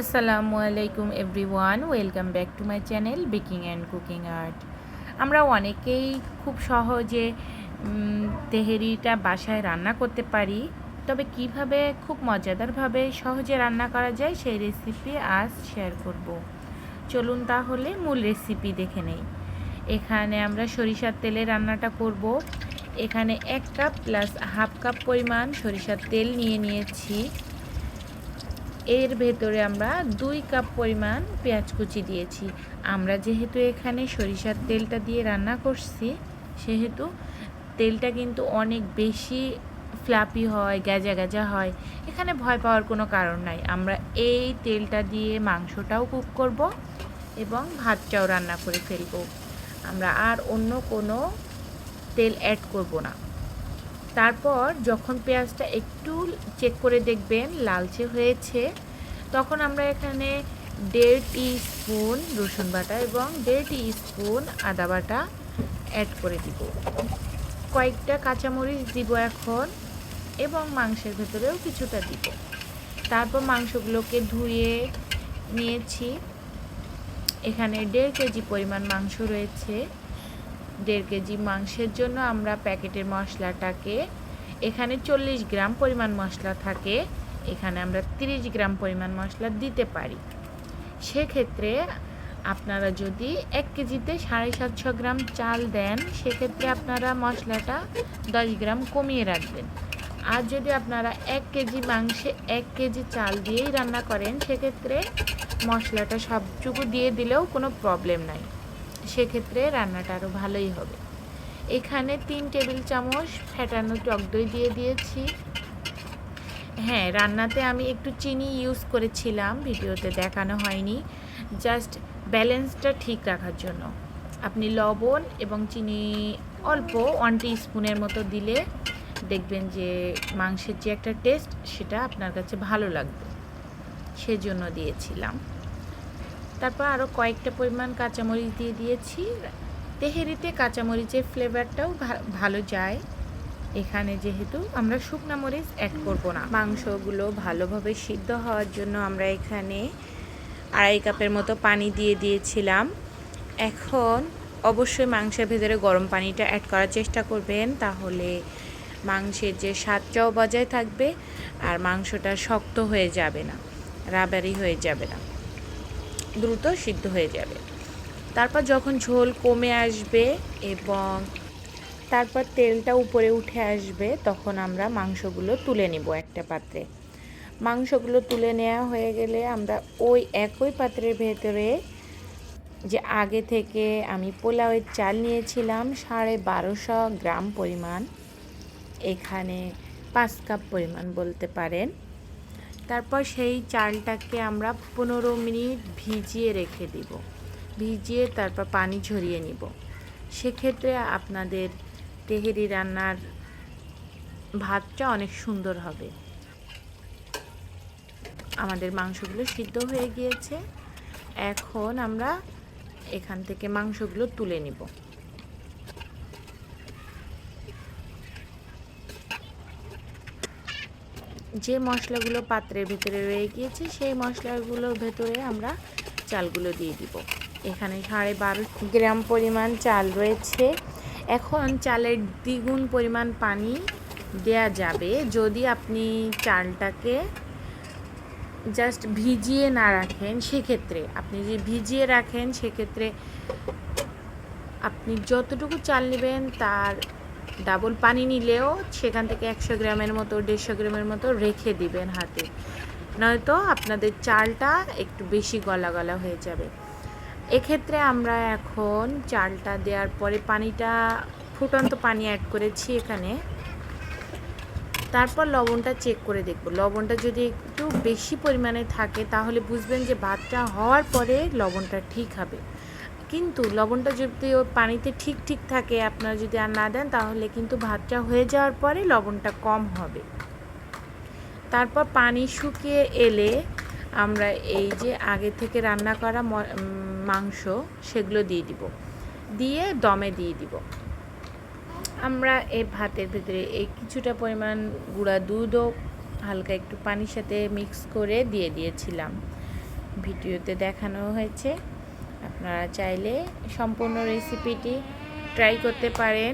আসসালামু আলাইকুম everyone, welcome back to my channel baking and cooking art. আমরা অনেকেই খুব সহজে তেহেরিটা বাসায় রান্না করতে পারি, তবে কীভাবে খুব মজাদারভাবে সহজে রান্না করা যায় সেই রেসিপি আজ শেয়ার করব। চলুন তাহলে মূল রেসিপি দেখে নেই। এখানে আমরা সরিষার তেলে রান্নাটা করব। এখানে এক কাপ প্লাস হাফ কাপ পরিমাণ সরিষার তেল নিয়ে নিয়েছি। এর ভেতরে আমরা দুই কাপ পরিমাণ পেঁয়াজ কুচি দিয়েছি। আমরা যেহেতু এখানে সরিষার তেলটা দিয়ে রান্না করছি, সেহেতু তেলটা কিন্তু অনেক বেশি ফ্লাপি হয়, গ্যাজা গ্যাজা হয়। এখানে ভয় পাওয়ার কোনো কারণ নাই। আমরা এই তেলটা দিয়ে মাংসটাও কুক করব এবং ভাতটাও রান্না করে ফেলব। আমরা আর অন্য কোনো তেল অ্যাড করব না। তারপর যখন পেঁয়াজটা একটু চেক করে দেখবেন লালচে হয়েছে, তখন আমরা এখানে দেড় টি স্পুন রসুন বাটা এবং দেড় টি স্পুন আদা বাটা অ্যাড করে দিব। কয়েকটা কাঁচামরিচ দিব এখন এবং মাংসের ভেতরেও কিছুটা দিব। তারপর মাংসগুলোকে ধুয়ে নিয়েছি। এখানে দেড় কেজি পরিমাণ মাংস রয়েছে। দেড় কেজি মাংসের জন্য আমরা প্যাকেটের মশলাটাকে, এখানে চল্লিশ গ্রাম পরিমাণ মশলা থাকে, এখানে আমরা তিরিশ গ্রাম পরিমাণ মশলা দিতে পারি। সেক্ষেত্রে আপনারা যদি এক কেজিতে সাড়ে সাতশো গ্রাম চাল দেন, সেক্ষেত্রে আপনারা মশলাটা দশ গ্রাম কমিয়ে রাখবেন। আর যদি আপনারা এক কেজি মাংসে এক কেজি চাল দিয়েই রান্না করেন, সেক্ষেত্রে মশলাটা সবটুকু দিয়ে দিলেও কোনো প্রবলেম নাই। সেক্ষেত্রে রান্নাটা আরও ভালোই হবে। এখানে তিন টেবিল চামচ ফ্যাটানো টক দই দিয়ে দিয়েছি। হ্যাঁ রান্নাতে আমি একটু চিনি ইউজ করেছিলাম, ভিডিওতে দেখানো হয়নি। জাস্ট ব্যালেন্সটা ঠিক রাখার জন্য। আপনি লবণ এবং চিনি অল্প ওয়ান স্পুনের মতো দিলে দেখবেন যে মাংসের যে একটা টেস্ট সেটা আপনার কাছে ভালো লাগবে। সেজন্য দিয়েছিলাম। তারপর আরও কয়েকটা পরিমাণ কাঁচামরিচ দিয়ে দিয়েছি। তেহেরিতে কাঁচামরিচের ফ্লেভারটাও ভালো যায়। এখানে যেহেতু আমরা শুকনা মরিচ অ্যাড করব না। মাংসগুলো ভালোভাবে সিদ্ধ হওয়ার জন্য আমরা এখানে আড়াই কাপের মতো পানি দিয়ে দিয়েছিলাম। এখন অবশ্যই মাংসের ভেতরে গরম পানিটা অ্যাড করার চেষ্টা করবেন, তাহলে মাংসের যে স্বাদটাও বজায় থাকবে আর মাংসটা শক্ত হয়ে যাবে না রাবারি হয়ে যাবে না। দ্রুত সিদ্ধ হয়ে যাবে। তারপর যখন ঝোল কমে আসবে এবং তারপর তেলটা উপরে উঠে আসবে, তখন আমরা মাংসগুলো তুলে নিব একটা পাত্রে। মাংসগুলো তুলে নেওয়া হয়ে গেলে আমরা ওই একই পাত্রের ভেতরে যে আগে থেকে আমি পোলাওয়ের চাল নিয়েছিলাম, সাড়ে বারোশো গ্রাম পরিমাণ, এখানে পাঁচ কাপ পরিমাণ বলতে পারেন। তারপর সেই চালটাকে আমরা পনেরো মিনিট ভিজিয়ে রেখে দিব। ভিজিয়ে তারপর পানি ঝরিয়ে নিব। সেক্ষেত্রে আপনাদের তেহেরি রান্নার ভাতটা অনেক সুন্দর হবে। আমাদের মাংসগুলো সিদ্ধ হয়ে গিয়েছে। এখন আমরা এখান থেকে মাংসগুলো তুলে নিব। যে মশলাগুলো পাত্রের ভিতরে রয়ে গিয়েছে, সেই মশলাগুলোর ভেতরে আমরা চালগুলো দিয়ে দিব। এখানে সাড়ে বারো গ্রাম পরিমাণ চাল রয়েছে। এখন চালের দ্বিগুণ পরিমাণ পানি দেয়া যাবে। যদি আপনি চালটাকে জাস্ট ভিজিয়ে না রাখেন, সেক্ষেত্রে, আপনি যদি ভিজিয়ে রাখেন, সেক্ষেত্রে আপনি যতটুকু চাল নেবেন, তার ডাবল পানি নিলেও সেখান থেকে একশো গ্রামের মতো, দেড়শো গ্রামের মতো রেখে দিবেন হাতে। নয়তো আপনাদের চালটা একটু বেশি গলা গলা হয়ে যাবে। এক্ষেত্রে আমরা এখন চালটা দেওয়ার পরে পানিটা, ফুটন্ত পানি অ্যাড করেছি এখানে। তারপর লবণটা চেক করে দেখব। লবণটা যদি একটু বেশি পরিমাণে থাকে, তাহলে বুঝবেন যে ভাতটা হওয়ার পরে লবণটা ঠিক হবে। কিন্তু লবণটা যদি পানিতে ঠিক ঠিক থাকে, আপনারা যদি আর না দেন, তাহলে কিন্তু ভাতটা হয়ে যাওয়ার পরে লবণটা কম হবে। তারপর পানি শুকিয়ে এলে আমরা এই যে আগে থেকে রান্না করা মাংস, সেগুলো দিয়ে দিব। দিয়ে দমে দিয়ে দিব। আমরা এই ভাতের ভিতরে এই কিছুটা পরিমাণ গুঁড়া দুধও হালকা একটু পানির সাথে মিক্স করে দিয়ে দিয়েছিলাম। ভিডিওতে দেখানো হয়েছে। আপনারা চাইলে সম্পূর্ণ রেসিপিটি ট্রাই করতে পারেন।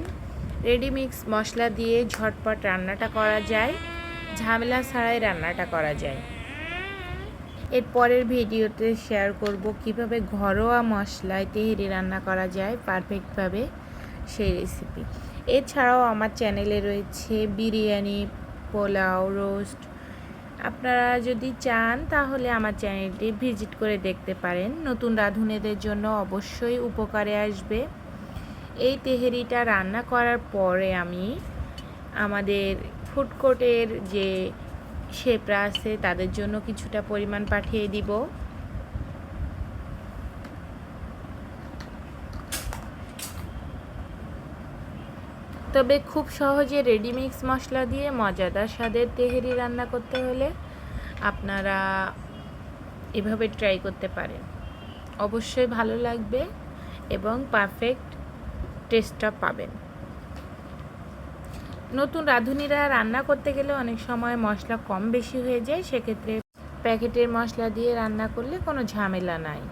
রেডি মিক্স মশলা দিয়ে ঝটপট রান্নাটা করা যায়। ঝামেলা ছাড়াই রান্নাটা করা যায়। এর পরের ভিডিওতে শেয়ার করব কীভাবে ঘরোয়া মশলায় তেহেরি রান্না করা যায় পারফেক্টভাবে সেই রেসিপি এছাড়াও আমার চ্যানেলে রয়েছে বিরিয়ানি, পোলাও রোস্ট আপনারা যদি চান, তাহলে আমার চ্যানেলটি ভিজিট করে দেখতে পারেন। নতুন রাঁধুনেদের জন্য অবশ্যই উপকারে আসবে। এই তেহেরিটা রান্না করার পরে আমি আমাদের ফুড কোর্টের যে শেপরা আছে, তাদের জন্য কিছুটা পরিমাণ পাঠিয়ে দিব। তবে খুব সহজে রেডিমিক্স মশলা দিয়ে মজাদার স্বাদের তেহেরি রান্না করতে হলে আপনারা এভাবে ট্রাই করতে পারেন। অবশ্যই ভালো লাগবে এবং পারফেক্ট টেস্টটা পাবেন। নতুন রাঁধুনিরা রান্না করতে গেলে অনেক সময় মশলা কম বেশি হয়ে যায়, সেক্ষেত্রে প্যাকেটের মশলা দিয়ে রান্না করলে কোনো ঝামেলা নাই।